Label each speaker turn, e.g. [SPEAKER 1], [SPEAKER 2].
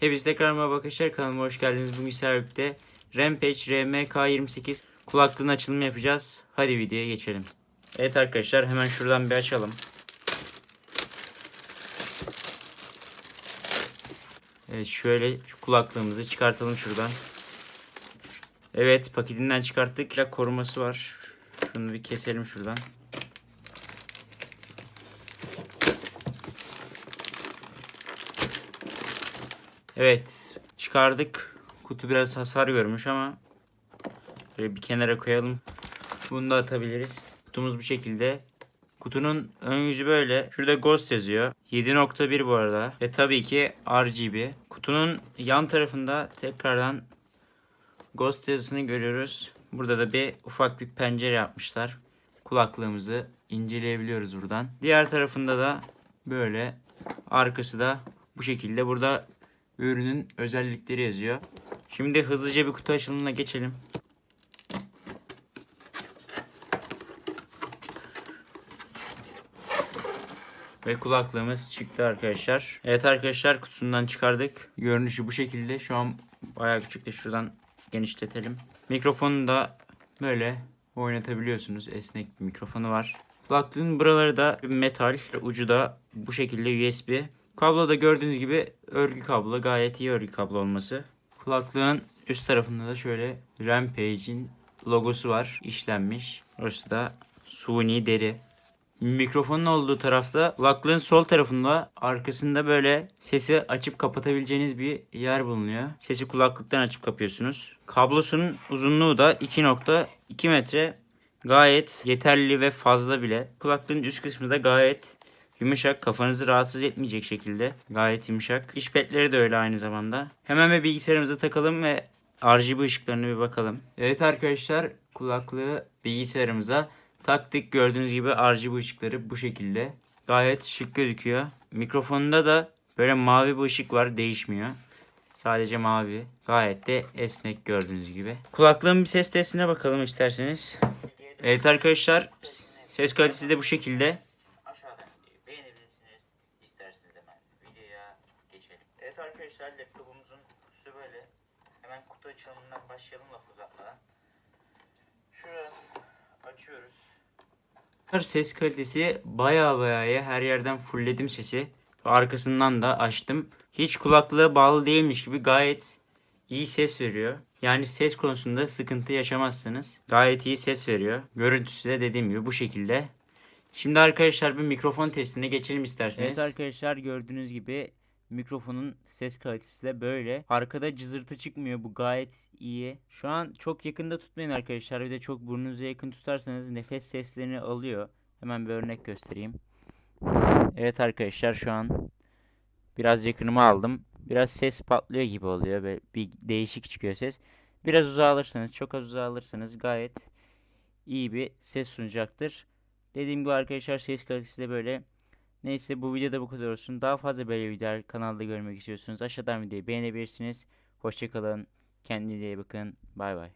[SPEAKER 1] Hepinize tekrar merhaba arkadaşlar kanalıma hoş geldiniz. Bugün sizlerle Rampage RMK28 kulaklığın açılımı yapacağız. Hadi videoya geçelim. Evet arkadaşlar hemen şuradan bir açalım. Evet şöyle kulaklığımızı çıkartalım şuradan. Evet paketinden çıkarttık. Bir koruması var. Şunu bir keselim şuradan. Evet çıkardık. Kutu biraz hasar görmüş ama böyle bir kenara koyalım. Bunu da atabiliriz. Kutumuz bu şekilde. Kutunun ön yüzü böyle. Şurada Ghost yazıyor. 7.1 bu arada. Ve tabii ki RGB. Kutunun yan tarafında tekrardan Ghost yazısını görüyoruz. Burada da bir ufak bir pencere yapmışlar. Kulaklığımızı inceleyebiliyoruz buradan. Diğer tarafında da böyle arkası da bu şekilde. Burada ürünün özellikleri yazıyor. Şimdi hızlıca bir kutu açılımına geçelim. Ve kulaklığımız çıktı arkadaşlar. Evet arkadaşlar kutusundan çıkardık. Görünüşü bu şekilde. Şu an bayağı küçük de şuradan genişletelim. Mikrofonu da böyle oynatabiliyorsunuz. Esnek bir mikrofonu var. Kulaklığın buraları da metal. Ucu da bu şekilde USB. Kablo da gördüğünüz gibi örgü kablo. Gayet iyi örgü kablo olması. Kulaklığın üst tarafında da şöyle Rampage'in logosu var. işlenmiş. Orası da suni deri. Mikrofonun olduğu tarafta kulaklığın sol tarafında arkasında böyle sesi açıp kapatabileceğiniz bir yer bulunuyor. Sesi kulaklıktan açıp kapıyorsunuz. Kablosunun uzunluğu da 2.2 metre. Gayet yeterli ve fazla bile. Kulaklığın üst kısmı da gayet yumuşak. Kafanızı rahatsız etmeyecek şekilde. Gayet yumuşak. İş petleri de öyle aynı zamanda. Hemen bir bilgisayarımıza takalım ve RGB ışıklarına bir bakalım. Evet arkadaşlar kulaklığı bilgisayarımıza taktık. Gördüğünüz gibi RGB ışıkları bu şekilde. Gayet şık gözüküyor. Mikrofonunda da böyle mavi bir ışık var değişmiyor. Sadece mavi. Gayet de esnek gördüğünüz gibi. Kulaklığın bir ses testine bakalım isterseniz. Evet arkadaşlar ses kalitesi de bu şekilde. İsterseniz hemen videoya geçelim. Evet arkadaşlar laptopumuzun kutusu böyle. Hemen kutu açılımından başlayalım laf uzatmadan. Şuraya açıyoruz. Ses kalitesi baya baya iyi. Her yerden fullledim sesi. Arkasından da açtım. Hiç kulaklığa bağlı değilmiş gibi gayet iyi ses veriyor. Yani ses konusunda sıkıntı yaşamazsınız. Gayet iyi ses veriyor. Görüntüsü de dediğim gibi bu şekilde. Şimdi arkadaşlar bir mikrofon testine geçelim isterseniz. Evet arkadaşlar gördüğünüz gibi mikrofonun ses kalitesi de böyle. Arkada cızırtı çıkmıyor. Bu gayet iyi. Şu an çok yakında tutmayın arkadaşlar. Bir de çok burnunuza yakın tutarsanız nefes seslerini alıyor. Hemen bir örnek göstereyim. Evet arkadaşlar şu an biraz yakınıma aldım. Biraz ses patlıyor gibi oluyor. Böyle bir değişik çıkıyor ses. Biraz uzağa alırsanız, çok az uzağa alırsanız gayet iyi bir ses sunacaktır. Dediğim gibi arkadaşlar ses kalitesi de böyle. Neyse bu videoda bu kadar olsun. Daha fazla böyle videolar kanalda görmek istiyorsunuz. Aşağıdan videoyu beğenebilirsiniz. Hoşçakalın. Kendinize iyi bakın. Bay bay.